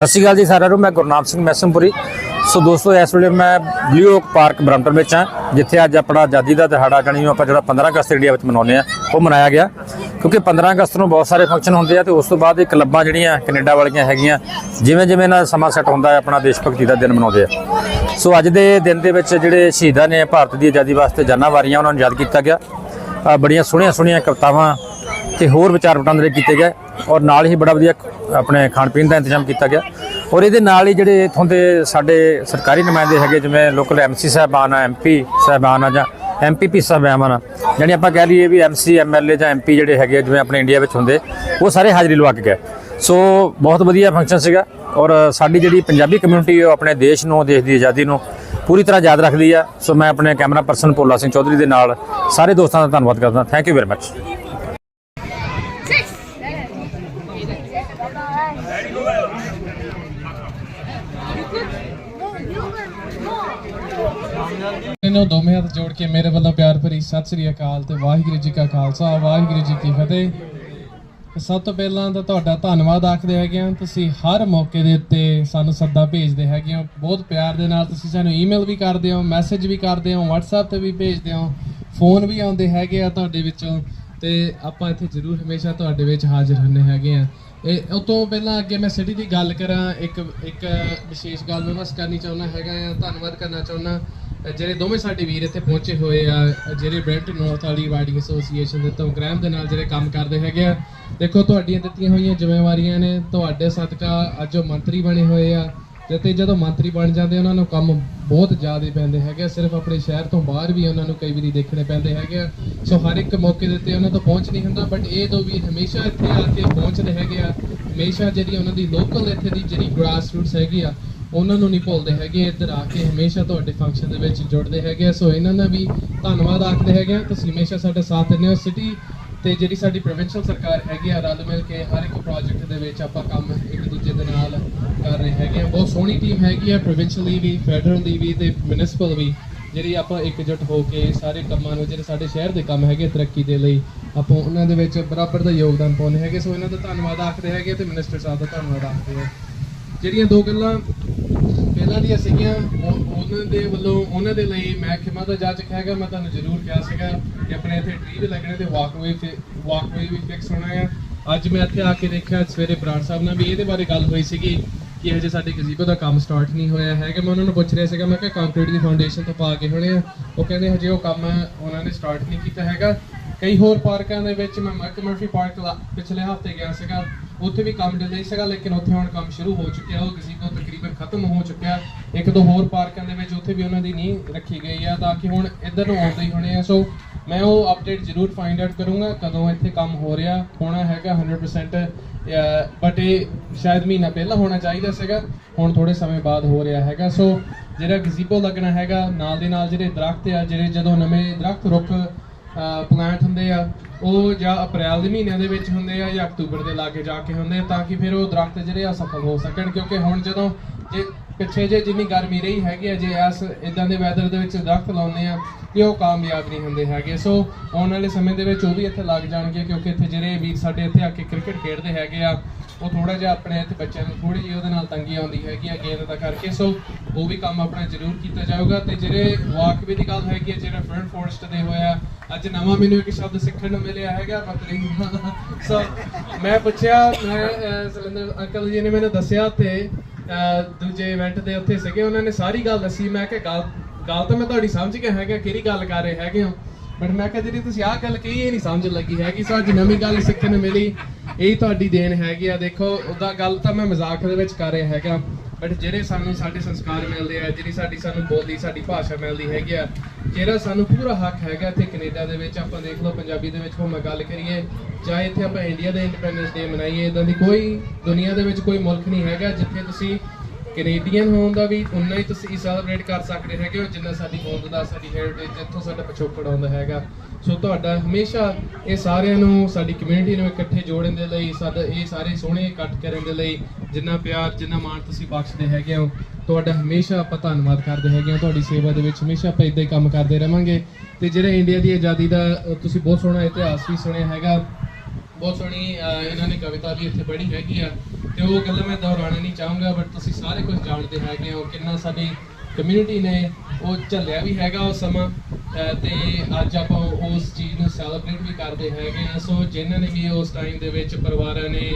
ਸਤਿ ਸ਼੍ਰੀ ਅਕਾਲ ਜੀ ਸਾਰਿਆਂ ਨੂੰ, ਮੈਂ ਗੁਰਨਾਮ ਸਿੰਘ ਮੈਸਮਪੁਰੀ। ਸੋ ਦੋਸਤੋ, ਇਸ ਵੇਲੇ ਮੈਂ ਬਲੂ ਓਕ ਪਾਰਕ ਬਰੰਟਨ ਵਿੱਚ ਹਾਂ, ਜਿੱਥੇ ਅੱਜ ਆਪਣਾ ਆਜ਼ਾਦੀ ਦਾ ਦਿਹਾੜਾ ਜਾਣੀ ਆਪਾਂ ਜਿਹੜਾ 15 ਅਗਸਤ ਇੰਡੀਆ ਵਿੱਚ ਮਨਾਉਂਦੇ ਆ ਉਹ ਮਨਾਇਆ ਗਿਆ। ਕਿਉਂਕਿ 15 ਅਗਸਤ ਨੂੰ ਬਹੁਤ ਸਾਰੇ ਫੰਕਸ਼ਨ ਹੁੰਦੇ ਆ ਤੇ ਉਸ ਤੋਂ ਬਾਅਦ ਇਹ ਕਲੱਬਾਂ ਜਿਹੜੀਆਂ ਕੈਨੇਡਾ ਵਾਲੀਆਂ ਹੈਗੀਆਂ ਜਿਵੇਂ ਜਿਵੇਂ ਇਹਨਾਂ ਦਾ ਸਮਾਂ ਸੈੱਟ ਹੁੰਦਾ ਹੈ, ਆਪਣਾ ਦੇਸ਼ ਭਗਤੀ ਦਾ ਦਿਨ ਮਨਾਉਂਦੇ ਆ। ਸੋ ਅੱਜ ਦੇ ਦਿਨ ਦੇ ਵਿੱਚ ਜਿਹੜੇ ਸ਼ਹੀਦਾਂ ਨੇ, ਭਾਰਤ ਦੀ ਆਜ਼ਾਦੀ ਵਾਸਤੇ ਜਾਨਾਂ ਵਾਰੀਆਂ, ਉਹਨਾਂ ਨੂੰ ਯਾਦ ਕੀਤਾ ਗਿਆ। ਬੜੀਆਂ ਸੋਹਣੀਆਂ ਸੋਹਣੀਆਂ ਕਵਿਤਾਵਾਂ ਤੇ ਹੋਰ ਵਿਚਾਰ ਵਟਾਂਦਰੇ ਕੀਤੇ ਗਏ ਔਰ ਨਾਲ ਹੀ ਬੜਾ ਵਧੀਆ ਆਪਣੇ ਖਾਣ ਪੀਣ ਦਾ ਇੰਤਜ਼ਾਮ ਕੀਤਾ ਗਿਆ। ਔਰ ਇਹਦੇ ਨਾਲ ਹੀ ਜਿਹੜੇ ਇਥੋਂ ਦੇ ਸਾਡੇ ਸਰਕਾਰੀ ਨੁਮਾਇੰਦੇ ਹੈਗੇ, ਜਿਵੇਂ ਲੋਕਲ ਐਮਸੀ ਸਾਹਿਬਾਨ ਆ ਐਮਪੀ ਸਾਹਿਬਾਨ ਆ ਜਾਂ ਐਮਪੀਪੀ ਸਾਹਿਬਾਨ ਆ, ਜਾਣੀ ਆਪਾਂ ਕਹਿ ਲਈਏ ਵੀ ਐਮਸੀ ਐਮਐਲਏ ਜਾਂ ਐਮਪੀ ਜਿਹੜੇ ਹੈਗੇ ਜਿਵੇਂ ਆਪਣੇ ਇੰਡੀਆ ਵਿੱਚ ਹੁੰਦੇ, ਉਹ ਸਾਰੇ ਹਾਜ਼ਰੀ ਲਵਾ ਕੇ ਗਏ। ਸੋ ਬਹੁਤ ਵਧੀਆ ਫੰਕਸ਼ਨ ਸੀਗਾ ਔਰ ਸਾਡੀ ਜਿਹੜੀ ਪੰਜਾਬੀ ਕਮਿਊਨਿਟੀ ਉਹ ਆਪਣੇ ਦੇਸ਼ ਨੂੰ, ਦੇਸ਼ ਦੀ ਆਜ਼ਾਦੀ ਨੂੰ ਪੂਰੀ ਤਰ੍ਹਾਂ ਯਾਦ ਰੱਖਦੀ ਆ। ਸੋ ਮੈਂ ਆਪਣੇ ਕੈਮਰਾ ਪਰਸਨ ਭੋਲਾ ਸਿੰਘ ਚੌਧਰੀ ਦੇ ਨਾਲ ਸਾਰੇ ਦੋਸਤਾਂ ਦਾ ਧੰਨਵਾਦ ਕਰਦਾ। ਥੈਂਕ ਯੂ ਵੈਰੀ ਮੱਚ ਇਹਨੂੰ ਦੋਵੇਂ ਹੱਥ ਜੋੜ ਕੇ ਮੇਰੇ ਵੱਲੋਂ ਪਿਆਰ ਭਰੀ ਸਤਿ ਸ੍ਰੀ ਅਕਾਲ ਤੇ ਵਾਹਿਗੁਰੂ ਜੀ ਕਾ ਖਾਲਸਾ, ਵਾਹਿਗੁਰੂ ਜੀ ਕੀ ਫਤਿਹ। ਸਭ ਤੋਂ ਪਹਿਲਾਂ ਤਾਂ ਤੁਹਾਡਾ ਧੰਨਵਾਦ ਆਖਦੇ ਹੈਗੇ ਹਾਂ। ਤੁਸੀਂ ਹਰ ਮੌਕੇ ਦੇ ਉੱਤੇ ਸਾਨੂੰ ਸੱਦਾ ਭੇਜਦੇ ਹੈਗੇ ਹੋ। ਬਹੁਤ ਪਿਆਰ ਦੇ ਨਾਲ ਤੁਸੀਂ ਸਾਨੂੰ ਈਮੇਲ ਵੀ ਕਰਦੇ ਹੋ ਮੈਸੇਜ ਵੀ ਕਰਦੇ ਹੋ, WhatsApp ਤੇ ਵੀ ਭੇਜਦੇ ਹੋ। ਫੋਨ ਵੀ ਆਉਂਦੇ ਹੈਗੇ ਆ ਤੁਹਾਡੇ ਵਿੱਚੋਂ ਤੇ ਆਪਾਂ ਇੱਥੇ ਜ਼ਰੂਰ ਹਮੇਸ਼ਾ ਤੁਹਾਡੇ ਵਿੱਚ ਹਾਜ਼ਰ ਹੁੰਨੇ ਹੈਗੇ ਆ। ਇਹ ਉਹ ਤੋਂ ਪਹਿਲਾਂ ਅੱਗੇ ਮੈਂ ਸਿਟੀ ਦੀ ਗੱਲ ਕਰਾਂ, ਇੱਕ ਇੱਕ ਵਿਸ਼ੇਸ਼ ਗੱਲ ਮੈਂ ਬਸ ਕਰਨੀ ਚਾਹੁੰਦਾ ਹੈਗਾ ਆ, ਧੰਨਵਾਦ ਕਰਨਾ ਚਾਹੁੰਦਾ। ਜਿਹੜੇ ਦੋਵੇਂ ਸਾਡੇ ਵੀਰ ਇੱਥੇ ਪਹੁੰਚੇ ਹੋਏ ਆ ਜਿਹੜੇ ਬ੍ਰੈਂਟ ਨਾਰਥ ਵਾਲੀ ਰਾਈਡਿੰਗ ਐਸੋਸੀਏਸ਼ਨ ਦੇ ਤੋਂ ਗ੍ਰਾਮ ਦੇ ਨਾਲ ਜਿਹੜੇ ਕੰਮ ਕਰਦੇ ਹੈਗੇ ਆ, ਦੇਖੋ ਤੁਹਾਡੀਆਂ ਦਿੱਤੀਆਂ ਹੋਈਆਂ ਜ਼ਿੰਮੇਵਾਰੀਆਂ ਨੇ, ਤੁਹਾਡੇ ਸਦਕਾ ਅੱਜ ਉਹ ਮੰਤਰੀ ਬਣੇ ਹੋਏ ਆ ਤੇ ਜਦੋਂ ਮੰਤਰੀ ਬਣ ਜਾਂਦੇ, ਉਹਨਾਂ ਨੂੰ ਕੰਮ ਬਹੁਤ ਜ਼ਿਆਦਾ ਪੈਂਦੇ ਹੈਗੇ ਆ। ਸਿਰਫ ਆਪਣੇ ਸ਼ਹਿਰ ਤੋਂ ਬਾਹਰ ਵੀ ਉਹਨਾਂ ਨੂੰ ਕਈ ਵਾਰੀ ਦੇਖਣੇ ਪੈਂਦੇ ਹੈਗੇ ਆ ਸੋ ਹਰ ਇੱਕ ਮੌਕੇ ਦੇ ਉੱਤੇ ਉਹਨਾਂ ਤੋਂ ਪਹੁੰਚ ਨਹੀਂ ਹੁੰਦਾ ਬਟ ਇਹ ਦੋ ਵੀ ਹਮੇਸ਼ਾ ਇੱਥੇ ਆ ਕੇ ਪਹੁੰਚਦੇ ਹੈਗੇ ਆ, ਹਮੇਸ਼ਾ ਜਿਹੜੀ ਉਹਨਾਂ ਦੀ ਲੋਕਲ ਇੱਥੇ ਦੀ ਜਿਹੜੀ ਗ੍ਰਾਸ ਰੂਟਸ ਹੈਗੀ ਆ ਉਹਨਾਂ ਨੂੰ ਨਹੀਂ ਭੁੱਲਦੇ ਹੈਗੇ, ਇੱਧਰ ਆ ਕੇ ਹਮੇਸ਼ਾ ਤੁਹਾਡੇ ਫੰਕਸ਼ਨ ਦੇ ਵਿੱਚ ਜੁੜਦੇ ਹੈਗੇ ਆ। ਸੋ ਇਹਨਾਂ ਦਾ ਵੀ ਧੰਨਵਾਦ ਆਖਦੇ ਹੈਗੇ ਆ। ਤੁਸੀਂ ਹਮੇਸ਼ਾ ਸਾਡਾ ਸਾਥ ਦਿੰਦੇ ਹੋ ਸਿਟੀ ਤੇ ਜਿਹੜੀ ਸਾਡੀ ਪ੍ਰੋਵਿੰਸ਼ੀਅਲ ਸਰਕਾਰ ਹੈਗੀ ਆ, ਰਲ ਮਿਲ ਕੇ ਹਰ ਇੱਕ ਪ੍ਰੋਜੈਕਟ ਦੇ ਵਿੱਚ ਆਪਾਂ ਕੰਮ ਇੱਕ ਦੂਜੇ ਦੇ ਨਾਲ ਕਰ ਰਹੇ ਹੈਗੇ ਆ। ਬਹੁਤ ਸੋਹਣੀ ਟੀਮ ਹੈਗੀ ਆ ਪ੍ਰੋਵਿੰਸ਼ੀਅਲੀ ਵੀ ਫੈਡਰਲ ਦੀ ਵੀ ਤੇ ਮਿਊਨਿਸਪਲ ਵੀ, ਜਿਹੜੀ ਆਪਾਂ ਇਕਜੁੱਟ ਹੋ ਕੇ ਸਾਰੇ ਕੰਮਾਂ ਨੂੰ, ਜਿਹੜੇ ਸਾਡੇ ਸ਼ਹਿਰ ਦੇ ਕੰਮ ਹੈਗੇ ਤਰੱਕੀ ਦੇ ਲਈ, ਆਪਾਂ ਉਹਨਾਂ ਦੇ ਵਿੱਚ ਬਰਾਬਰ ਦਾ ਯੋਗਦਾਨ ਪਾਉਂਦੇ ਹੈਗੇ। ਸੋ ਇਹਨਾਂ ਦਾ ਧੰਨਵਾਦ ਆਖਦੇ ਹੈਗੇ ਤੇ ਮਿਨਿਸਟਰ ਸਾਹਿਬ ਦਾ ਧੰਨਵਾਦ ਆਖਦੇ ਆ। ਜਿਹੜੀਆਂ ਦੋ ਗੱਲਾਂ ਪਹਿਲਾਂ ਦੀਆਂ ਸੀਗੀਆਂ, ਉਹ- ਉਹਨਾਂ ਦੇ ਵੱਲੋਂ ਉਹਨਾਂ ਦੇ ਲਈ ਮੈਂ ਖਿਮਾ ਦਾ ਜਾਚਕ ਹੈਗਾ, ਮੈਂ ਤੁਹਾਨੂੰ ਜ਼ਰੂਰ ਕਿਹਾ ਸੀਗਾ ਕਿ ਆਪਣੇ ਇੱਥੇ ਟ੍ਰੀ ਵੀ ਲੱਗਣੇ ਤੇ ਵਾਕਵੇ ਵਾਕਵੇ ਵੀ ਫਿਕਸ ਹੋਣਾ ਹੈ। ਅੱਜ ਮੈਂ ਇੱਥੇ ਆ ਕੇ ਦੇਖਿਆ ਸਵੇਰੇ ਬਰਾੜ ਸਾਹਿਬ ਨਾਲ ਵੀ ਇਹਦੇ ਬਾਰੇ ਗੱਲ ਹੋਈ ਸੀਗੀ ਕਿ ਹਜੇ ਸਾਡੇ ਗਜ਼ੀਬੋ ਦਾ ਕੰਮ ਸਟਾਰਟ ਨਹੀਂ ਹੋਇਆ ਹੈਗਾ। ਮੈਂ ਉਹਨਾਂ ਨੂੰ ਪੁੱਛ ਰਿਹਾ ਸੀਗਾ, ਮੈਂ ਕਿਹਾ ਕੰਕਰੀਟ ਦੀ ਫਾਊਂਡੇਸ਼ਨ ਤੋਂ ਪਾ ਕੇ ਹੋਣੇ ਆ। ਉਹ ਕਹਿੰਦੇ ਹਜੇ ਉਹ ਕੰਮ ਉਹਨਾਂ ਨੇ ਸਟਾਰਟ ਨਹੀਂ ਕੀਤਾ ਹੈਗਾ। ਕਈ ਹੋਰ ਪਾਰਕਾਂ ਦੇ ਵਿੱਚ ਮੈਂ ਮਰਕ ਮਰਫੀ ਪਾਰਕ ਲਾ- ਪਿਛਲੇ ਹਫ਼ਤੇ ਗਿਆ ਸੀਗਾ। ਉੱਥੇ ਵੀ ਕੰਮ ਡਿਲੇ ਸੀਗਾ, ਲੇਕਿਨ ਉੱਥੇ ਹੁਣ ਕੰਮ ਸ਼ੁਰੂ ਹੋ ਚੁੱਕਿਆ, ਉਹ ਗਜ਼ੀਬੋ ਤਕਰੀਬਨ ਖਤਮ ਹੋ ਚੁੱਕਿਆ। ਇੱਕ ਦੋ ਹੋਰ ਪਾਰਕਾਂ ਦੇ ਵਿੱਚ ਉੱਥੇ ਵੀ ਉਹਨਾਂ ਦੀ ਨੀਂਹ ਰੱਖੀ ਗਈ ਆ, ਤਾਂ ਕਿ ਹੁਣ ਇੱਧਰ ਨੂੰ ਆਉਂਦੇ ਹੀ ਹੋਣੇ ਆ। ਸੋ ਮੈਂ ਉਹ ਅਪਡੇਟ ਜ਼ਰੂਰ ਫਾਈਂਡ ਆਊਟ ਕਰੂੰਗਾ ਕਦੋਂ ਇੱਥੇ ਕੰਮ ਹੋ ਰਿਹਾ, ਹੋਣਾ ਹੈਗਾ 100% ਬਟ ਇਹ ਸ਼ਾਇਦ ਮਹੀਨਾ ਪਹਿਲਾਂ ਹੋਣਾ ਚਾਹੀਦਾ ਸੀਗਾ, ਹੁਣ ਥੋੜੇ ਸਮੇਂ ਬਾਅਦ ਹੋ ਰਿਹਾ ਹੈਗਾ। ਸੋ ਜਿਹੜਾ ਗਜ਼ੀਬੋ ਲੱਗਣਾ ਹੈਗਾ, ਨਾਲ ਦੇ ਨਾਲ ਜਿਹੜੇ ਦਰਖਤ ਆ, ਜਿਹੜੇ ਜਦੋਂ ਨਵੇਂ ਦਰਖਤ ਰੁੱਖ ਪਲਾਂਟ ਹੁੰਦੇ ਆ, ਉਹ ਜਾਂ ਅਪ੍ਰੈਲ ਦੇ ਮਹੀਨਿਆਂ ਦੇ ਵਿੱਚ ਹੁੰਦੇ ਆ ਜਾਂ ਅਕਤੂਬਰ ਦੇ ਲਾਗੇ ਜਾ ਕੇ ਹੁੰਦੇ ਆ, ਤਾਂ ਕਿ ਫਿਰ ਉਹ ਦਰਖਤ ਜਿਹੜੇ ਆ ਸਫਲ ਹੋ ਸਕਣ। ਕਿਉਂਕਿ ਹੁਣ ਜਦੋਂ ਜੇ ਪਿੱਛੇ ਜੇ ਜਿੰਨੀ ਗਰਮੀ ਰਹੀ ਹੈਗੀ ਆ, ਜੇ ਇਸ ਇਦਾਂ ਦੇ ਵੈਦਰ ਦੇ ਵਿੱਚ ਦਰਖਤ ਲਾਉਂਦੇ ਆ ਕਿ ਉਹ ਕਾਮਯਾਬ ਨਹੀਂ ਹੁੰਦੇ ਹੈਗੇ। ਸੋ ਆਉਣ ਵਾਲੇ ਸਮੇਂ ਦੇ ਵਿੱਚ ਉਹ ਵੀ ਇੱਥੇ ਲੱਗ ਜਾਣਗੇ, ਕਿਉਂਕਿ ਇੱਥੇ ਜਿਹੜੇ ਵੀਰ ਸਾਡੇ ਇੱਥੇ ਆ ਕੇ ਕ੍ਰਿਕਟ ਖੇਡਦੇ ਹੈਗੇ ਆ, ਉਹ ਥੋੜਾ ਜਿਹਾ ਆਪਣੇ ਇੱਥੇ ਬੱਚਿਆਂ ਨੂੰ ਥੋੜੀ ਜਿਹੀ ਉਹਦੇ ਨਾਲ ਤੰਗੀ ਆਉਂਦੀ ਹੈਗੀ ਆ ਗੇਂਦ ਦਾ ਕਰਕੇ। ਸੋ ਉਹ ਵੀ ਕੰਮ ਆਪਣਾ ਜ਼ਰੂਰ ਕੀਤਾ ਜਾਊਗਾ। ਤੇ ਜਿਹੜੇ ਵਾਕਵੇ ਦੀ ਗੱਲ ਹੈਗੀ ਆ, ਜਿਹੜਾ ਫਰੰਟ ਫੋਰਸਟ ਦੇ ਹੋਇਆ ਅੱਜ ਨਵਾਂ ਮੈਨੂੰ ਇੱਕ ਸ਼ਬਦ ਸਿੱਖਣ ਨੂੰ ਮਿਲਿਆ ਹੈਗਾ ਮਤਰੀ ਸੋ ਮੈਂ ਪੁੱਛਿਆ ਮੈਂ ਅਹ, ਅੰਕਲ ਜੀ ਨੇ ਮੈਨੂੰ ਦੱਸਿਆ ਤੇ ਦੂਜੇ ਇਵੈਂਟ ਦੇ ਉੱਥੇ ਸੀਗੇ ਉਹਨਾਂ ਨੇ ਸਾਰੀ ਗੱਲ ਦੱਸੀ। ਮੈਂ ਕਿਹਾ ਗੱਲ ਗੱਲ ਤਾਂ ਮੈਂ ਤੁਹਾਡੀ ਸਮਝ ਗਿਆ ਹੈਗਾ ਕਿਹੜੀ ਗੱਲ ਕਰ ਰਹੇ ਹੈਗੇ ਹੋ? ਬਟ ਮੈਂ ਕਿਹਾ ਜਿਹੜੀ ਤੁਸੀਂ ਆਹ ਗੱਲ ਕਹੀ ਇਹ ਨਹੀਂ ਸਮਝ ਲੱਗੀ ਹੈਗੀ। ਸੋ ਅੱਜ ਨਵੀਂ ਗੱਲ ਸਿੱਖਣ ਨੂੰ ਮਿਲੀ। ਇਹ ਤੁਹਾਡੀ ਦੇਣ ਹੈਗੀ ਆ। ਦੇਖੋ ਉਹਦਾ ਗੱਲ ਤਾਂ ਮੈਂ ਮਜ਼ਾਕ ਦੇ ਵਿੱਚ ਕਰ ਰਿਹਾ ਹੈਗਾ। ਬਟ ਜਿਹੜੇ ਸਾਨੂੰ ਸਾਡੇ ਸੰਸਕਾਰ ਮਿਲਦੇ ਆ, ਜਿਹੜੀ ਸਾਡੀ ਸਾਨੂੰ ਬੋਲੀ, ਸਾਡੀ ਭਾਸ਼ਾ ਮਿਲਦੀ ਹੈਗੀ ਆ, ਜਿਹੜਾ ਸਾਨੂੰ ਪੂਰਾ ਹੱਕ ਹੈਗਾ ਇੱਥੇ ਕੈਨੇਡਾ ਦੇ ਵਿੱਚ, ਆਪਾਂ ਦੇਖ ਲਓ ਪੰਜਾਬੀ ਦੇ ਵਿੱਚ ਭਾਵੇਂ ਗੱਲ ਕਰੀਏ ਚਾਹੇ ਇੱਥੇ ਆਪਾਂ ਇੰਡੀਆ ਦਾ ਇੰਡੀਪੈਂਡੈਂਸ ਡੇ ਮਨਾਈਏ ਇਦਾਂ ਦੀ ਕੋਈ ਦੁਨੀਆ ਦੇ ਵਿੱਚ ਕੋਈ ਮੁਲਕ ਨਹੀਂ ਹੈਗਾ ਜਿੱਥੇ ਤੁਸੀਂ ਕੈਨੇਡੀਅਨ ਹੋਣ ਦਾ ਵੀ ਉਨਾ ਹੀ ਤੁਸੀਂ ਸੈਲੀਬ੍ਰੇਟ ਕਰ ਸਕਦੇ ਹੈਗੇ ਹੋ, ਜਿੰਨਾ ਸਾਡੀ ਹੋਂਦ ਦਾ, ਸਾਡੀ ਹੈਰੀਟੇਜ ਜਿੱਥੋਂ ਸਾਡਾ ਪਿਛੋਕੜ ਆਉਂਦਾ ਹੈਗਾ। ਸੋ ਤੁਹਾਡਾ ਹਮੇਸ਼ਾ ਇਹ ਸਾਰਿਆਂ ਨੂੰ, ਸਾਡੀ ਕਮਿਊਨਿਟੀ ਨੂੰ ਇਕੱਠੇ ਜੋੜਨ ਦੇ ਲਈ, ਸਾਡਾ ਇਹ ਸਾਰੇ ਸੋਹਣੇ ਇਕੱਠ ਕਰਨ ਦੇ ਲਈ, ਜਿੰਨਾ ਪਿਆਰ, ਜਿੰਨਾ ਮਾਣ ਤੁਸੀਂ ਬਖਸ਼ਦੇ ਹੈਗੇ ਹੋ, ਤੁਹਾਡਾ ਹਮੇਸ਼ਾ ਆਪਾਂ ਧੰਨਵਾਦ ਕਰਦੇ ਹੈਗੇ ਹਾਂ, ਤੁਹਾਡੀ ਸੇਵਾ ਦੇ ਵਿੱਚ ਹਮੇਸ਼ਾ ਆਪਾਂ ਇਦਾਂ ਹੀ ਕੰਮ ਕਰਦੇ ਰਵਾਂਗੇ। ਤੇ ਜਿਹੜਾ ਇੰਡੀਆ ਦੀ ਆਜ਼ਾਦੀ ਦਾ ਤੁਸੀਂ ਬਹੁਤ ਸੋਹਣਾ ਇਤਿਹਾਸ ਵੀ ਸੁਣਿਆ ਹੈਗਾ। ਬਹੁਤ ਸੋਹਣੀ ਇਹਨਾਂ ਨੇ ਕਵਿਤਾ ਵੀ ਇੱਥੇ ਪੜ੍ਹੀ ਹੈਗੀ ਆ। ਤੇ ਉਹ ਗੱਲਾਂ ਮੈਂ ਦੁਹਰਾਉਣਾ ਨਹੀਂ ਚਾਹੂੰਗਾ ਬਟ ਤੁਸੀਂ ਸਾਰੇ ਕੁਝ ਜਾਣਦੇ ਹੈਗੇ ਹੋ ਕਿੰਨਾ ਸਾਡੀ ਕਮਿਊਨਿਟੀ ਨੇ ਉਹ ਝੱਲਿਆ ਵੀ ਹੈਗਾ ਉਹ ਸਮਾਂ, ਅਹ ਤੇ ਅੱਜ ਆਪਾਂ ਉਸ ਚੀਜ਼ ਨੂੰ ਸੈਲੀਬ੍ਰੇਟ ਵੀ ਕਰਦੇ ਹੈਗੇ ਆ ਸੋ ਜਿਨ੍ਹਾਂ ਨੇ ਵੀ ਉਸ ਟਾਈਮ ਦੇ ਵਿੱਚ ਪਰਿਵਾਰਾਂ ਨੇ,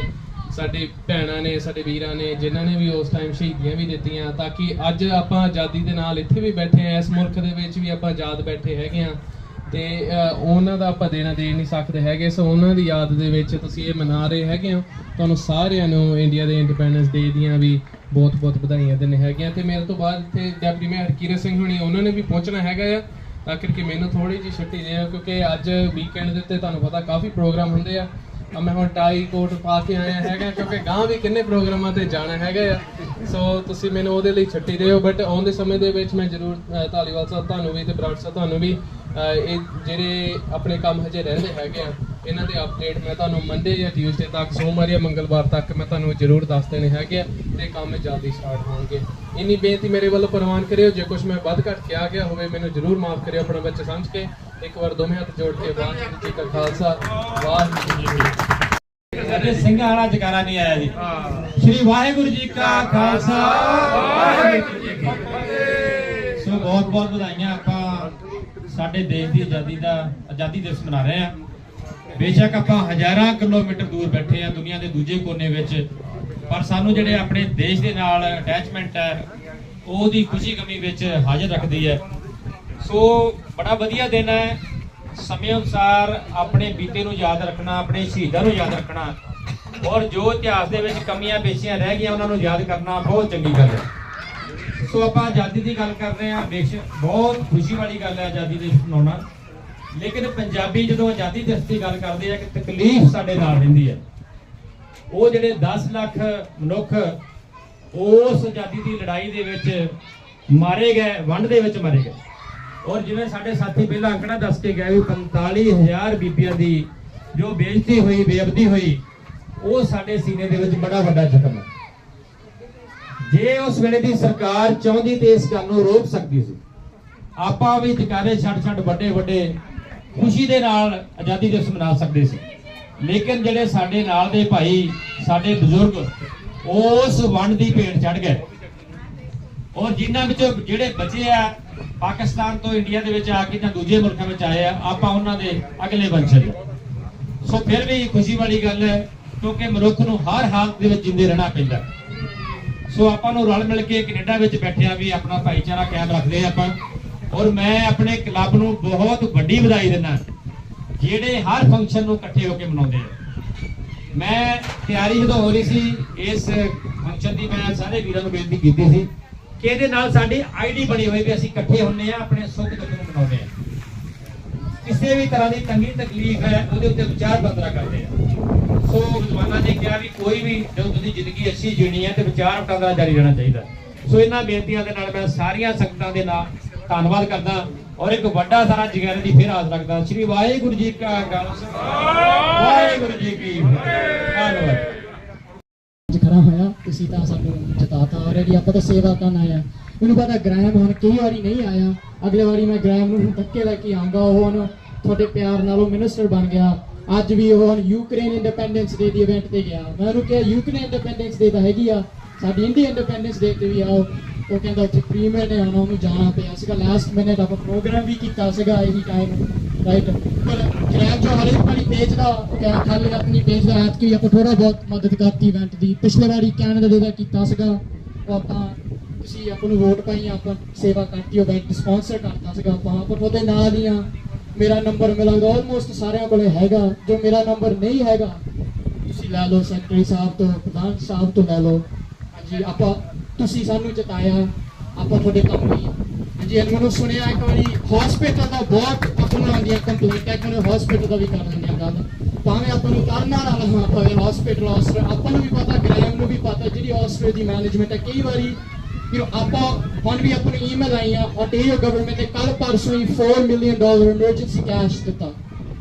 ਸਾਡੇ ਭੈਣਾਂ ਨੇ, ਸਾਡੇ ਵੀਰਾਂ ਨੇ, ਜਿਨ੍ਹਾਂ ਨੇ ਵੀ ਉਸ ਟਾਈਮ ਸ਼ਹੀਦੀਆਂ ਵੀ ਦਿੱਤੀਆਂ, ਤਾਂ ਕਿ ਅੱਜ ਆਪਾਂ ਆਜ਼ਾਦੀ ਦੇ ਨਾਲ ਇੱਥੇ ਵੀ ਬੈਠੇ ਆ ਇਸ ਮੁਲਕ ਦੇ ਵਿੱਚ ਵੀ ਆਪਾਂ ਆਜ਼ਾਦ ਬੈਠੇ ਹੈਗੇ ਆ ਤੇ ਉਹਨਾਂ ਦਾ ਆਪਾਂ ਦੇਣਾ ਦੇ ਨਹੀਂ ਸਕਦੇ ਹੈਗੇ, ਸੋ ਉਹਨਾਂ ਦੀ ਯਾਦ ਦੇ ਵਿੱਚ ਤੁਸੀਂ ਇਹ ਮਨਾ ਰਹੇ ਹੈਗੇ ਹੋ। ਤੁਹਾਨੂੰ ਸਾਰਿਆਂ ਨੂੰ ਇੰਡੀਆ ਦੇ ਇੰਡੀਪੈਂਡੈਂਸ ਡੇ ਦੀਆਂ ਵੀ ਬਹੁਤ ਬਹੁਤ ਵਧਾਈਆਂ ਦਿੰਦੇ ਹੈਗੀਆਂ ਆ। ਤੇ ਮੇਰੇ ਤੋਂ ਬਾਅਦ ਇੱਥੇ ਡੈਪਟੀ ਮੇਅਰ ਹਰਕੀਰਤ ਸਿੰਘ ਹੁਣੀ, ਉਹਨਾਂ ਨੇ ਵੀ ਪਹੁੰਚਣਾ ਹੈਗਾ ਆ। ਤਾਂ ਕਰਕੇ ਮੈਨੂੰ ਥੋੜੀ ਜਿਹੀ ਛੁੱਟੀ ਦੇ ਕਿਉਂਕਿ ਅੱਜ ਵੀਕਐਂਡ ਦੇ ਉੱਤੇ ਤੁਹਾਨੂੰ ਪਤਾ ਕਾਫੀ ਪ੍ਰੋਗਰਾਮ ਹੁੰਦੇ ਆ। ਮੈਂ ਹੁਣ ਟਾਈ ਕੋਟ ਪਾ ਕੇ ਆਇਆ ਹੈਗਾ, ਕਿਉਂਕਿ ਗਾਂ ਵੀ ਕਿੰਨੇ ਪ੍ਰੋਗਰਾਮਾਂ ਤੇ ਜਾਣਾ ਹੈਗਾ ਆ। ਸੋ ਤੁਸੀਂ ਮੈਨੂੰ ਉਹਦੇ ਲਈ ਛੁੱਟੀ ਦਿਓ ਬਟ ਆਉਂਦੇ ਸਮੇਂ ਦੇ ਵਿੱਚ ਮੈਂ ਜ਼ਰੂਰ ਧਾਲੀਵਾਲ ਸਾਹਿਬ ਤੁਹਾਨੂੰ ਵੀ ਤੇ ਬਰਾੜ ਸਾਹਿਬ ਤੁਹਾਨੂੰ ਵੀ ਇਹ ਜਿਹੜੇ ਆਪਣੇ ਕੰਮ ਹਜੇ ਰਹਿੰਦੇ ਹੈਗੇ ਆ, ਇਹਨਾਂ ਦੇ ਅਪਡੇਟ ਮੈਂ ਤੁਹਾਨੂੰ ਮੰਡੇ ਜਾਂ ਟਿਊਜ਼ਡੇ ਤੱਕ, ਸੋਮਵਾਰ ਜਾਂ ਮੰਗਲਵਾਰ ਤੱਕ ਮੈਂ ਤੁਹਾਨੂੰ ਜ਼ਰੂਰ ਦੱਸ ਦੇਣੇ ਹੈਗੇ ਆ ਤੇ ਕੰਮ ਜਲਦੀ ਸਟਾਰਟ ਹੋਣਗੇ। ਇੰਨੀ ਬੇਨਤੀ ਮੇਰੇ ਵੱਲੋਂ ਪ੍ਰਵਾਨ ਕਰਿਓ, ਜੇ ਕੁਝ ਮੈਂ ਵੱਧ ਘੱਟ ਕਿਹਾ ਗਿਆ ਹੋਵੇ, ਮੈਨੂੰ ਜ਼ਰੂਰ ਮਾਫ ਕਰਿਓ ਆਪਣਾ ਬੱਚਾ ਸਮਝ ਕੇ। ਇੱਕ ਵਾਰ ਦੋਵੇਂ ਹੱਥ ਜੋੜ ਕੇ ਵਾਹਿਗੁਰੂ ਜੀ ਕਾ ਖਾਲਸਾ, ਵਾਹਿਗੁਰੂ ਜੀ ਸਾਡੇ ਸਿੰਘਾਂ ਵਾਲਾ ਜਕਾਰਾ ਨਹੀਂ ਆਇਆ ਜੀ। ਸ਼੍ਰੀ ਵਾਹਿਗੁਰੂ ਜੀ ਕਾ ਖਾਲਸਾ, ਵਾਹਿਗੁਰੂ ਜੀ ਕੀ ਫਤਿਹ। ਸੋ ਬਹੁਤ ਬਹੁਤ ਵਧਾਈਆਂ ਸਾਡੇ ਦੇਸ਼ ਦੀ ਆਜ਼ਾਦੀ ਦਾ, ਆਜ਼ਾਦੀ ਦਿਵਸ ਮਨਾ ਰਹੇ ਹਾਂ। ਬੇਸ਼ੱਕ ਆਪਾਂ ਹਜ਼ਾਰਾਂ ਕਿਲੋਮੀਟਰ ਦੂਰ ਬੈਠੇ ਆ ਦੁਨੀਆ ਦੇ ਦੂਜੇ ਕੋਨੇ ਵਿੱਚ। ਪਰ ਸਾਨੂੰ ਜਿਹੜੇ ਆਪਣੇ ਦੇਸ਼ ਦੇ ਨਾਲ ਅਟੈਚਮੈਂਟ ਹੈ, ਉਹਦੀ ਖੁਸ਼ੀ ਗਮੀ ਵਿੱਚ ਹਾਜ਼ਰ ਰੱਖਦੀ ਹੈ। ਸੋ ਬੜਾ ਵਧੀਆ ਦਿਨ ਹੈ। ਸਮੇਂ ਅਨੁਸਾਰ ਆਪਣੇ ਬੀਤੇ ਨੂੰ ਯਾਦ ਰੱਖਣਾ, ਆਪਣੇ ਸ਼ਹੀਦਾਂ ਨੂੰ ਯਾਦ ਰੱਖਣਾ ਔਰ ਜੋ ਇਤਿਹਾਸ ਦੇ ਵਿੱਚ ਕਮੀਆਂ ਪੇਸ਼ੀਆਂ ਰਹਿ ਗਈਆਂ, ਉਹਨਾਂ ਨੂੰ ਯਾਦ ਕਰਨਾ ਬਹੁਤ ਚੰਗੀ ਗੱਲ ਹੈ। ਸੋ ਆਪਾਂ ਆਜ਼ਾਦੀ ਦੀ ਗੱਲ ਕਰ ਰਹੇ ਹਾਂ। ਬੇਸ਼ੱਕ ਬਹੁਤ ਖੁਸ਼ੀ ਵਾਲੀ ਗੱਲ ਹੈ ਆਜ਼ਾਦੀ ਦੇ ਮਨਾਉਣਾ ਲੇਕਿਨ ਪੰਜਾਬੀ ਜਦੋਂ ਆਜ਼ਾਦੀ ਦਿਵਸ ਦੀ ਗੱਲ ਕਰਦੇ ਆ ਕਿ ਤਕਲੀਫ ਸਾਡੇ ਨਾਲ ਰਹਿੰਦੀ ਹੈ। ਉਹ ਜਿਹੜੇ 10 ਲੱਖ ਮਨੁੱਖ ਉਸ ਆਜ਼ਾਦੀ ਦੀ ਲੜਾਈ ਦੇ ਵਿੱਚ ਮਾਰੇ ਗਏ, ਵੰਡ ਦੇ ਵਿੱਚ ਮਾਰੇ ਗਏ। ਔਰ ਜਿਵੇਂ ਸਾਡੇ ਸਾਥੀ ਪਹਿਲਾਂ ਅੰਕੜਾ ਦੱਸ ਕੇ ਗਏ ਵੀ 45000 ਬੀਬੀਆਂ ਦੀ ਜੋ ਬੇਇੱਜ਼ਤੀ ਹੋਈ, ਬੇਅਬਦੀ ਹੋਈ, ਉਹ ਸਾਡੇ ਸੀਨੇ ਦੇ ਵਿੱਚ ਬੜਾ ਵੱਡਾ ਜ਼ਖਮ ਹੈ। ਜੇ ਉਸ ਵੇਲੇ ਦੀ ਸਰਕਾਰ ਚਾਹੁੰਦੀ ਤੇ ਇਸ ਗੱਲ ਨੂੰ ਰੋਕ ਸਕਦੀ ਸੀ, ਆਪਾਂ ਵੀ ਜਕਾਰੇ ਛੱਡ ਛੱਡ ਵੱਡੇ ਵੱਡੇ ਖੁਸ਼ੀ ਦੇ ਨਾਲ ਆਜ਼ਾਦੀ ਦਿਵਸ ਮਨਾ ਸਕਦੇ ਸੀ। ਲੇਕਿਨ ਜਿਹੜੇ ਸਾਡੇ ਨਾਲ ਦੇ ਭਾਈ, ਸਾਡੇ ਬਜ਼ੁਰਗ ਉਸ ਵੰਡ ਦੀ ਭੇਟ ਚੜ ਗਏ। ਔਰ ਜਿਨ੍ਹਾਂ ਵਿੱਚੋਂ ਜਿਹੜੇ ਬਚੇ ਆ, ਪਾਕਿਸਤਾਨ ਤੋਂ ਇੰਡੀਆ ਦੇ ਵਿੱਚ ਆ ਕੇ ਜਾਂ ਦੂਜੇ ਮੁਲਕਾਂ ਵਿੱਚ ਆਏ ਆ, ਆਪਾਂ ਉਹਨਾਂ ਦੇ ਅਗਲੇ ਵੰਸ਼ਜ ਸੋ ਫਿਰ ਵੀ ਖੁਸ਼ੀ ਵਾਲੀ ਗੱਲ ਹੈ, ਕਿਉਂਕਿ ਮਨੁੱਖ ਨੂੰ ਹਰ ਹਾਲਤ ਦੇ ਵਿੱਚ ਜਿੰਦੇ ਰਹਿਣਾ ਪੈਂਦਾ ਹੈ। ਸੋ ਆਪਾਂ ਨੂੰ ਰਲ ਮਿਲ ਕੇ ਕੈਨੇਡਾ ਵਿੱਚ ਬੈਠਿਆ ਵੀ ਆਪਣਾ ਭਾਈਚਾਰਾ ਕਾਇਮ ਰੱਖਦੇ ਹਾਂ ਆਪਾਂ। ਔਰ ਮੈਂ ਆਪਣੇ ਕਲੱਬ ਨੂੰ ਬਹੁਤ ਵੱਡੀ ਵਧਾਈ ਦਿੰਦਾ ਜਿਹੜੇ ਹਰ ਫੰਕਸ਼ਨ ਨੂੰ ਇਕੱਠੇ ਹੋ ਕੇ ਮਨਾਉਂਦੇ ਆ। ਮੈਂ ਤਿਆਰੀ ਜਦੋਂ ਹੋ ਰਹੀ ਸੀ, ਇਸ ਫੰਕਸ਼ਨ ਦੀ ਮੈਂ ਸਾਰੇ ਵੀਰਾਂ ਨੂੰ ਬੇਨਤੀ ਕੀਤੀ ਸੀ ਕਿ ਇਹਦੇ ਨਾਲ ਸਾਡੀ ਆਈਡੀ ਬਣੀ ਹੋਈ ਵੀ ਅਸੀਂ ਇਕੱਠੇ ਹੁੰਨੇ ਆ ਆਪਣੇ ਸੁੱਖ ਦੁੱਖ ਨੂੰ ਮਨਾਉਂਦੇ ਆ ਕਿਸੇ ਵੀ ਤਰ੍ਹਾਂ ਦੀ ਤੰਗੀ ਤਕਲੀਫ ਹੈ, ਉਹਦੇ ਉੱਤੇ ਵਿਚਾਰ ਵਟਾਂਦਰਾ ਕਰਦੇ ਆ। ਸੋ ਵਿਦਵਾਨਾਂ ਨੇ ਕਿਹਾ ਵੀ ਕੋਈ ਵੀ ਜਦੋਂ ਤੁਸੀਂ ਜ਼ਿੰਦਗੀ ਅੱਛੀ ਜੀਣੀ ਹੈ ਤੇ ਵਿਚਾਰ ਵਟਾਂਦਰਾ ਜਾਰੀ ਰਹਿਣਾ ਚਾਹੀਦਾ ਸੋ ਇਹਨਾਂ ਬੇਨਤੀਆਂ ਦੇ ਨਾਲ ਮੈਂ ਸਾਰੀਆਂ ਸੰਗਤਾਂ ਦੇ ਨਾਲ ਧੰਨਵਾਦ ਕਰਦਾ ਔਰ ਇੱਕ ਵੱਡਾ ਸਾਰਾ ਜਗਿਆਰੇ ਦੀ ਫਿਰ ਆਸ ਰੱਖਦਾ। ਸ੍ਰੀ ਵਾਹਿਗੁਰੂ ਜੀ ਕਾ ਖਾਲਸਾ। ਵਾਹਿਗੁਰੂ ਜੀ ਕੀ ਫਤਿਹ। ਧੰਨਵਾਦ। ਅੱਜ ਹੋਇਆ, ਤੁਸੀਂ ਤਾਂ ਸਾਨੂੰ ਜਿਤਾਤਾ ਆਲਰੇਡੀ ਆਪਾਂ ਤਾਂ ਸੇਵਾ ਕਰਨ ਆਇਆ ਮੈਨੂੰ ਪਤਾ ਗ੍ਰਾਮ ਹੁਣ ਕਈ ਵਾਰੀ ਨਹੀਂ ਆਇਆ। ਅਗਲੇ ਵਾਰੀ ਮੈਂ ਗ੍ਰਾਮ ਨੂੰ ਧੱਕੇ ਲੈ ਕੇ ਆਉਂਗਾ, ਉਹ ਹੁਣ ਤੁਹਾਡੇ ਪਿਆਰ ਨਾਲ ਉਹ ਮਿਨਿਸਟਰ ਬਣ ਗਿਆ। ਅੱਜ ਵੀ ਉਹ ਯੂਕਰੇਨ ਇੰਡੀਪੈਂਡੈਂਸ ਡੇ ਦੀ ਇਵੈਂਟ ਤੇ ਗਿਆ। ਮੈਂ ਉਹਨੂੰ ਕਿਹਾ ਯੂਕਰੇਨ ਇੰਡੀਪੈਂਡੈਂਸ ਡੇ ਤਾਂ ਹੈਗੀ ਆ। ਸਾਡੀ ਇੰਡੀਆ ਇੰਡੀਪੈਂਡੈਂਸ ਡੇ ਤੇ ਵੀ ਆਓ। ਉਹ ਕਹਿੰਦਾ ਉੱਥੇ ਪ੍ਰੀਮੀਅਰ ਨੇ ਆਉਣਾ, ਉਹਨੂੰ ਜਾਣਾ ਪਿਆ ਸੀਗਾ। ਲਾਸਟ ਮਿੰਟ ਆਪਾਂ ਪ੍ਰੋਗਰਾਮ ਵੀ ਕੀਤਾ ਸੀਗਾ ਇਹੀ ਟਾਈਮ ਰਾਈਟ ਪਰ ਗ੍ਰਾਮ ਜੋ ਹਰੇਕ ਵਾਰੀ ਪੇਜ ਦਾ ਕਿਆ ਖਾਲੀ ਆਪਣੀ ਪੇਜ ਦਾ ਐਤ ਕੀ ਆਪਾਂ ਥੋੜਾ ਬਹੁਤ ਮਦਦ ਕਰਤੀ ਇਵੈਂਟ ਦੀ। ਪਿਛਲੇ ਵਾਰੀ ਕੈਨੇਡਾ ਦੇ ਦਾ ਕੀਤਾ ਸੀਗਾ। ਉਹ ਆਪਾਂ, ਤੁਸੀਂ ਆਪਾਂ ਨੂੰ ਵੋਟ ਪਾਈ ਆਪਾਂ ਸੇਵਾ ਕਰਤੀ, ਉਹ ਇਵੈਂਟ ਸਪਾਂਸਰ ਕਰਤਾ ਸੀਗਾ ਆਪਾਂ। ਆਪਾਂ ਉਹਦੇ ਨਾਲ ਹੀ ਆ। ਮੇਰਾ ਨੰਬਰ ਮਿਲਾਂਗਾ। ਆਲਮੋਸਟ ਸਾਰਿਆਂ ਕੋਲੇ ਹੈਗਾ। ਜੋ ਮੇਰਾ ਨੰਬਰ ਨਹੀਂ ਹੈਗਾ, ਤੁਸੀਂ ਲੈ ਲਓ ਸੈਕਟਰੀ ਸਾਹਿਬ ਤੋਂ, ਪ੍ਰਧਾਨ ਸਾਹਿਬ ਤੋਂ ਲੈ ਲਓ। ਹਾਂਜੀ, ਆਪਾਂ, ਤੁਸੀਂ ਸਾਨੂੰ ਜਿਤਾਇਆ। ਆਪਾਂ ਤੁਹਾਡੇ ਕੰਮ ਲਈ। ਹਾਂਜੀ ਇਹ ਮੈਨੂੰ ਸੁਣਿਆ ਇੱਕ ਵਾਰੀ ਹਸਪੀਟਲ ਦਾ ਬਹੁਤ ਆਪਣਾ ਆਉਂਦੀਆਂ ਕੰਪਲੇਂਟ ਕਿ ਹਸਪੀਟਲ ਦਾ ਵੀ ਕਰ ਦਿੰਦੇ ਗੱਲ। ਭਾਵੇਂ ਆਪਾਂ ਨੂੰ ਕਰਨ ਨਾਲ ਆਲਮਾ ਪਵੇ ਹਸਪੀਟਲ ਆਸਟਰ ਆਪਾਂ ਨੂੰ ਵੀ ਪਤਾ ਗ੍ਰਾਮ ਨੂੰ ਵੀ ਪਤਾ, ਜਿਹੜੀ ਆਸਟਰ ਦੀ ਮੈਨੇਜਮੈਂਟ ਹੈ, ਕਈ ਵਾਰੀ you know, ਆਪਾਂ ਹੁਣ ਵੀ ਆਪਣੀ ਈਮੇਲ ਆਈਆਂ ਆਟੇਰੀਓ ਗਵਰਨਮੈਂਟ ਨੇ ਕੱਲ ਪਰਸੋਂ ਹੀ 4 ਮਿਲੀਅਨ ਡਾਲਰ ਐਮਰਜੈਂਸੀ ਕੈਸ਼ ਦਿੱਤਾ।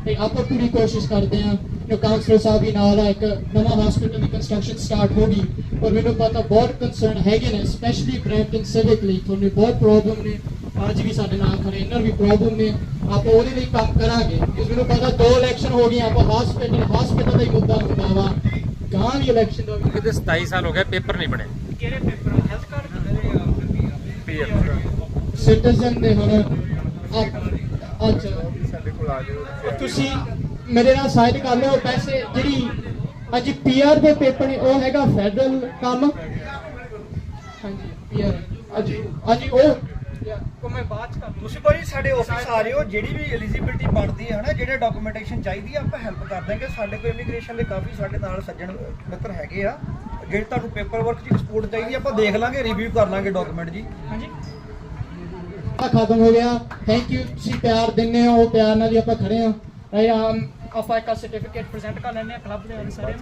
ਤੇ ਆਪਾਂ ਪੂਰੀ ਕੋਸ਼ਿਸ਼ ਕਰਦੇ ਹਾਂ ਜੋ ਕਾਉਂਸਲਰ ਸਾਹਿਬ ਵੀ ਨਾਲ ਆ ਇੱਕ ਨਵਾਂ ਹਸਪੀਟਲ ਦੀ ਕੰਸਟਰਕਸ਼ਨ ਸਟਾਰਟ ਹੋ ਗਈ। ਪਰ ਮੈਨੂੰ ਪਤਾ ਬਹੁਤ ਕੰਸਰਨ ਹੈਗੇ ਨੇ ਸਪੈਸ਼ਲੀ ਬ੍ਰੈਂਪਟਨ ਸਿਵਿਕ ਲਈ। ਤੁਹਾਨੂੰ ਬਹੁਤ ਪ੍ਰੋਬਲਮ ਨੇ। ਅੱਜ ਵੀ ਸਾਡੇ ਨਾਲ ਖੜੇ ਇਹਨਾਂ ਵੀ ਪ੍ਰੋਬਲਮ ਨੇ। ਆਪਾਂ ਉਹਦੇ ਲਈ ਕੰਮ ਕਰਾਂਗੇ। ਕਿਉਂਕਿ ਮੈਨੂੰ ਪਤਾ ਦੋ ਇਲੈਕਸ਼ਨ ਹੋ ਗਈਆਂ ਆਪਾਂ ਹਸਪੀਟਲ ਹਸਪੀਟਲ ਦਾ ਹੀ ਮੁੱਦਾ ਹੁੰਦਾ ਵਾ ਗਾਂ ਦੀ ਇਲੈਕਸ਼ਨ ਦਾ ਵੀ ਕਿਤੇ 27 ਸਾਲ ਹੋ ਗਏ ਪੇਪਰ ਨਹੀਂ ਬਣੇ। ਕਿਹੜੇ ਸਿਟੀਜ਼ਨ ਦੇ ਹੁਣ ਅੱਛਾ ਸਾਡੇ ਕੋਲ ਆ ਜਾਓ ਤੁਸੀਂ ਮੇਰੇ ਨਾਲ ਸਾਈਨ ਕਰ ਲਿਓ ਪੈਸੇ। ਜਿਹੜੀ ਅੱਜ ਪੀਆਰ ਦੇ ਪੇਪਰ ਨੇ, ਉਹ ਹੈਗਾ ਫੈਡਰਲ ਕੰਮ। ਹਾਂਜੀ ਪੀਆਰ ਅੱਜ ਅੱਜ ਉਹ ਤੁਸੀਂ ਭਾਜੀ ਸਾਡੇ ਆਫਿਸ ਆ ਰਹੇ ਹੋ ਜਿਹੜੀ ਵੀ ਐਲੀਜੀਬਿਲਟੀ ਬਣਦੀ ਹੈ ਨਾ, ਜਿਹੜੇ ਡਾਕੂਮੈਂਟੇਸ਼ਨ ਚਾਹੀਦੀ ਆ, ਆਪਾਂ ਹੈਲਪ ਕਰ ਦਾਂਗੇ ਸਾਡੇ ਕੋਲ ਇਮੀਗ੍ਰੇਸ਼ਨ ਦੇ ਕਾਫੀ ਸਾਡੇ ਨਾਲ ਸੱਜਣ ਮਿੱਤਰ ਹੈਗੇ ਆ। ਜਿਹੜੇ ਤੁਹਾਨੂੰ ਪੇਪਰ ਵਰਕ ਦੀ ਸਪੋਰਟ ਚਾਹੀਦੀ ਆਪਾਂ ਦੇਖ ਲਾਂਗੇ ਰਿਵਿਊ ਕਰ ਲਾਂਗੇ ਡਾਕੂਮੈਂਟ ਜੀ। ਹਾਂਜੀ। ਆ ਖਤਮ ਹੋ ਗਿਆ। ਥੈਂਕ ਯੂ ਤੁਸੀਂ ਪਿਆਰ ਦਿੰਦੇ ਹੋ ਉਹ ਪਿਆਰ ਨਾਲ ਹੀ ਆਪਾਂ ਖੜੇ ਹਾਂ। ਰਾਈਟ ਆਮ ਆਪਾਂ ਇੱਕ ਸਰਟੀਫਿਕੇਟ ਪ੍ਰੈਜ਼ੈਂਟ ਕਰ ਲੈਣੇ ਆ ਕਲੱਬ ਦੇ ਸਾਰੇ।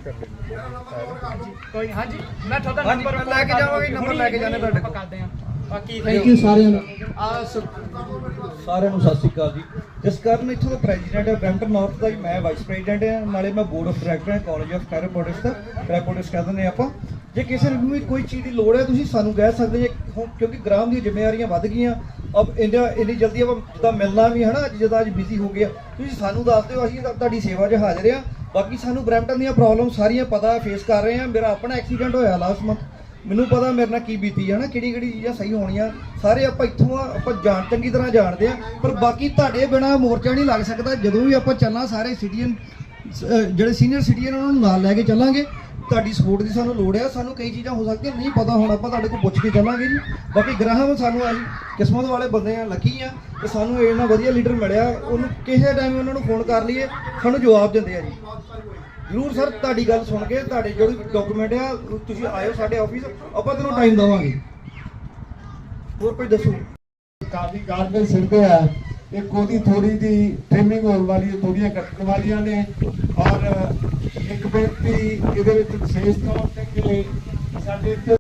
ਕੋਈ ਹਾਂਜੀ ਮੈਂ ਤੁਹਾਡਾ ਨੰਬਰ ਲੈ ਕੇ ਜਾਵਾਂਗੇ, number ਲੈ ਕੇ ਜਾਣੇ ਤੁਹਾਡੇ ਕੋਲ। ਕਰਦੇ ਹਾਂ। ਬਾਕੀ ਥੈਂਕ ਯੂ ਸਾਰਿਆਂ ਨੂੰ। ਆ ਸਾਰਿਆਂ ਨੂੰ ਸਤਿ ਸ਼੍ਰੀ ਅਕਾਲ ਜੀ। ਜਿਸ ਕਾਰਨ ਇੱਥੋਂ ਦਾ ਪ੍ਰੈਜ਼ੀਡੈਂਟ ਹੈ ਬ੍ਰੈਂਟਨ ਨਾਰਥ ਦਾ ਮੈਂ ਵਾਈਸ ਪ੍ਰੈਜ਼ੀਡੈਂਟ ਹਾਂ ਨਾਲੇ ਮੈਂ ਬੋਰਡ ਆਫ ਡਾਇਰੈਕਟਰ ਹਾਂ ਕਾਲਜ ਆਫ ਥੈਰੇਪੋਟਿਕਸ ਦਾ ਥੈਰੇਪੋਟਿਕਸ ਕਹਿੰਦੇ ਨੇ ਆਪਾਂ। ਜੇ ਕਿਸੇ ਨੂੰ ਵੀ ਕੋਈ ਚੀਜ਼ ਦੀ ਲੋੜ ਹੈ ਤੁਸੀਂ ਸਾਨੂੰ ਕਹਿ ਸਕਦੇ ਜੇ ਕਿਉਂਕਿ ਗ੍ਰਾਮ ਦੀਆਂ ਜ਼ਿੰਮੇਵਾਰੀਆਂ ਵੱਧ ਗਈਆਂ ਅਬ ਇੰਨਾ ਇੰਨੀ ਜਲਦੀ ਆਪਾਂ ਜਿੱਦਾਂ ਮਿਲਣਾ ਵੀ ਹੈ ਨਾ ਅੱਜ ਜਿੱਦਾਂ ਅੱਜ ਬਿਜ਼ੀ ਹੋ ਗਿਆ ਤੁਸੀਂ ਸਾਨੂੰ ਦੱਸ ਦਿਓ, ਅਸੀਂ ਤਾਂ ਤੁਹਾਡੀ ਸੇਵਾ 'ਚ ਹਾਜ਼ਰ ਹਾਂ ਬਾਕੀ ਸਾਨੂੰ ਬ੍ਰੈਂਟਨ ਦੀਆਂ ਪ੍ਰੋਬਲਮ ਸਾਰੀਆਂ ਪਤਾ ਫੇਸ ਕਰ ਰਹੇ ਹਾਂ ਮੇਰਾ ਆਪਣਾ ਐਕਸੀਡੈਂਟ ਹੋਇਆ ਲਾਸਟ ਮੰਥ ਮੈਨੂੰ ਪਤਾ ਮੇਰੇ ਨਾਲ ਕੀ ਬੀਤੀ ਹੈ ਨਾ ਕਿਹੜੀ ਕਿਹੜੀ ਚੀਜ਼ਾਂ ਸਹੀ ਹੋਣੀਆਂ। ਸਾਰੇ ਆਪਾਂ ਇੱਥੋਂ ਆ, ਆਪਾਂ ਜਾਣ ਚੰਗੀ ਤਰ੍ਹਾਂ ਜਾਣਦੇ ਆ। ਪਰ ਬਾਕੀ ਤੁਹਾਡੇ ਬਿਨਾ ਮੋਰਚਾ ਨਹੀਂ ਲੱਗ ਸਕਦਾ। ਜਦੋਂ ਵੀ ਆਪਾਂ ਚੱਲਾਂ ਸਾਰੇ ਸਿਟੀਜ਼ਨ ਜਿਹੜੇ ਸੀਨੀਅਰ ਸਿਟੀਜ਼ਨ ਉਹਨਾਂ ਨੂੰ ਨਾਲ ਲੈ ਕੇ ਚੱਲਾਂਗੇ। ਤੁਹਾਡੀ ਸਪੋਰਟ ਦੀ ਸਾਨੂੰ ਲੋੜ ਆ, ਸਾਨੂੰ ਕਈ ਚੀਜ਼ਾਂ ਹੋ ਸਕਦੀਆਂ, ਨਹੀਂ ਪਤਾ ਹੁਣ ਆਪਾਂ ਤੁਹਾਡੇ ਕੋਲ ਪੁੱਛ ਕੇ ਚੱਲਾਂਗੇ ਜੀ। ਬਾਕੀ ਗ੍ਰਾਹਮ ਸਾਨੂੰ ਅਸੀਂ ਕਿਸਮਤ ਵਾਲੇ ਬੰਦੇ ਆ, ਲੱਕੀ ਆ, ਤੇ ਸਾਨੂੰ ਇਹਨਾਂ ਵਧੀਆ ਲੀਡਰ ਮਿਲਿਆ, ਉਹਨੂੰ ਕਿਸੇ ਟਾਈਮ ਉਹਨਾਂ ਨੂੰ ਫੋਨ ਕਰ ਲਈਏ, ਸਾਨੂੰ ਜਵਾਬ ਦਿੰਦੇ ਆ ਜੀ। ਜ਼ਰੂਰ ਸਰ, ਤੁਹਾਡੀ ਗੱਲ ਸੁਣ ਕੇ ਤੁਹਾਡੇ ਜਿਹੜੇ ਡਾਕੂਮੈਂਟ ਆ ਉਹ ਤੁਸੀਂ ਆਇਓ ਸਾਡੇ ਆਫਿਸ ਆਪਾਂ ਤੁਹਾਨੂੰ ਟਾਈਮ ਦੇਵਾਂਗੇ। ਹੋਰ ਕੋਈ ਦੱਸੋ? ਕਾਫੀ ਗਾਰਡਨ ਸਿਰਦੇ ਆ ਇੱਕ ਉਹਦੀ ਥੋੜੀ ਦੀ ਟ੍ਰਿਮਿੰਗ ਹੋਣ ਵਾਲੀ ਹੈ ਥੋੜੀਆਂ ਕੱਟਣ ਵਾਲੀਆਂ ਨੇ, ਔਰ ਇੱਕ ਬੇਨਤੀ ਇਹਦੇ ਵਿੱਚ ਵਿਸ਼ੇਸ਼ ਤੌਰ ਤੇ ਕਿ ਸਾਡੇ ਇੱਥੇ